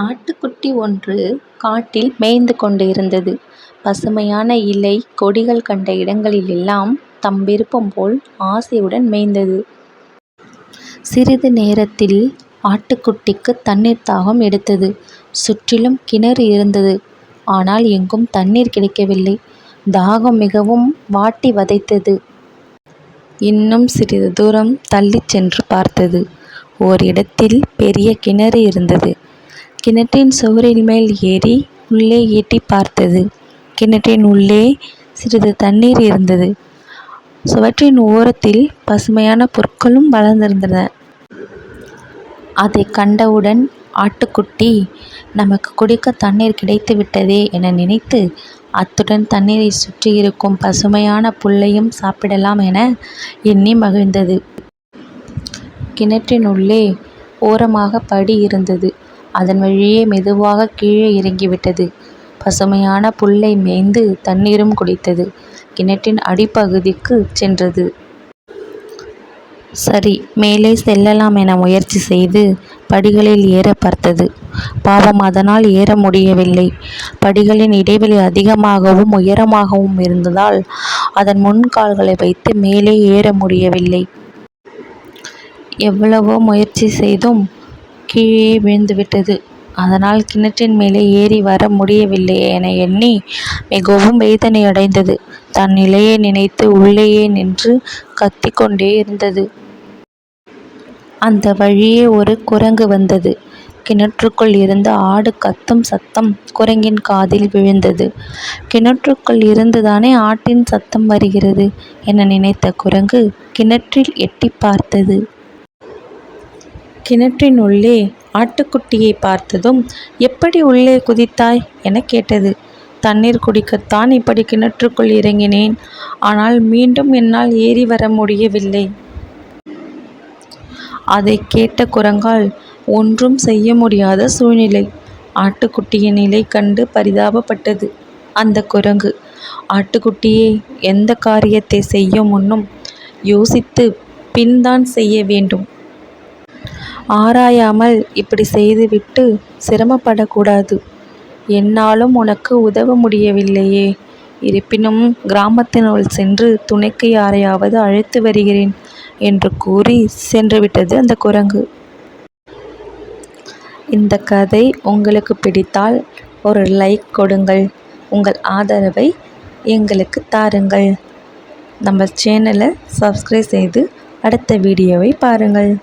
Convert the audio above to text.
ஆட்டுக்குட்டி ஒன்று காட்டில் மேய்ந்து கொண்டிருந்தது. பசுமையான இலை, கொடிகள் கண்ட இடங்களிலெல்லாம் தம் விருப்பம் போல் ஆசையுடன் மேய்ந்தது. சிறிது நேரத்தில் ஆட்டுக்குட்டிக்குத் தண்ணீர் தாகம் எடுத்தது. சுற்றிலும் கிணறு இருந்தது. ஆனால் எங்கும் தண்ணீர் கிடைக்கவில்லை. தாகம் மிகவும் வாட்டி வதைத்தது. இன்னும் சிறிது தூரம் தள்ளிச் சென்று பார்த்தது. ஓரிடத்தில் பெரிய கிணறு இருந்தது. கிணற்றின் சுவரின் மேல் ஏறி உள்ளே எட்டி பார்த்தது. கிணற்றின் உள்ளே சிறிது தண்ணீர் இருந்தது. சுவற்றின் ஓரத்தில் பசுமையான புற்களும் வளர்ந்திருந்தன. அதைக் கண்டவுடன் ஆட்டுக்குட்டி, நமக்கு குடிக்க தண்ணீர் கிடைத்துவிட்டதே என நினைத்து, அத்துடன் தண்ணீரை சுற்றி இருக்கும் பசுமையான புல்லையும் சாப்பிடலாம் என எண்ணி மகிழ்ந்தது. கிணற்றின் உள்ளே ஓரமாக படி இருந்தது. அதன் வழியே மெதுவாகக் கீழே இறங்கிவிட்டது. பசுமையான புல்லை மேய்ந்து தண்ணீரும் குடித்தது. கிணற்றின் அடிப்பகுதிக்குச் சென்றது. சரி, மேலே செல்லலாம் என முயற்சி செய்து படிகளில் ஏறப் பார்த்தது. பாவம் அதனால் ஏற முடியவில்லை. படிகளின் இடைவெளி அதிகமாகவும் உயரமாகவும் இருந்ததால் அதன் முன் கால்களை வைத்து மேலே ஏற முடியவில்லை. எவ்வளவோ முயற்சி செய்தும் கீழே விழுந்துவிட்டது அதனால் கிணற்றின் மேலே ஏறி வர முடியவில்லை என எண்ணி மிகவும் வேதனையடைந்தது. தன் நிலையை நினைத்து உள்ளேயே நின்று கத்திக்கொண்டே இருந்தது அந்த வழியே ஒரு குரங்கு வந்தது. கிணற்றுக்குள் இருந்து ஆடு கத்தும் சத்தம் குரங்கின் காதில் விழுந்தது. கிணற்றுக்குள் இருந்துதானே ஆட்டின் சத்தம் வருகிறது என நினைத்த குரங்கு கிணற்றில் எட்டிப் பார்த்தது. கிணற்றின் உள்ளே ஆட்டுக்குட்டியைப் பார்த்ததும், எப்படி உள்ளே குதித்தாய்? எனக் கேட்டது. தண்ணீர் குடிக்கத்தான் இப்படி கிணற்றுக்குள் இறங்கினேன். ஆனால் மீண்டும் என்னால் ஏறி வர முடியவில்லை. அதைக் கேட்ட குரங்கால் ஒன்றும் செய்ய முடியாத சூழ்நிலை. ஆட்டுக்குட்டியின் நிலை கண்டு பரிதாபப்பட்டது அந்த குரங்கு. ஆட்டுக்குட்டியே, எந்த காரியத்தை செய்யும் முன்னும் யோசித்து பின்தான் செய்ய வேண்டும். ஆராயாமல் இப்படி செய்துவிட்டு சிரமப்படக்கூடாது என்னாலும் உனக்கு உதவ முடியவில்லையே. இருப்பினும் கிராமத்தினுள் சென்று துணைக்கு யாரையாவது அழைத்து வருகிறேன் என்று கூறி சென்றுவிட்டது அந்த குரங்கு. இந்த கதை உங்களுக்கு பிடித்தால் ஒரு லைக் கொடுங்கள். உங்கள் ஆதரவை எங்களுக்குத் தாருங்கள். நம்ம சேனலை சப்ஸ்கிரைப் செய்து அடுத்த வீடியோவை பாருங்கள்.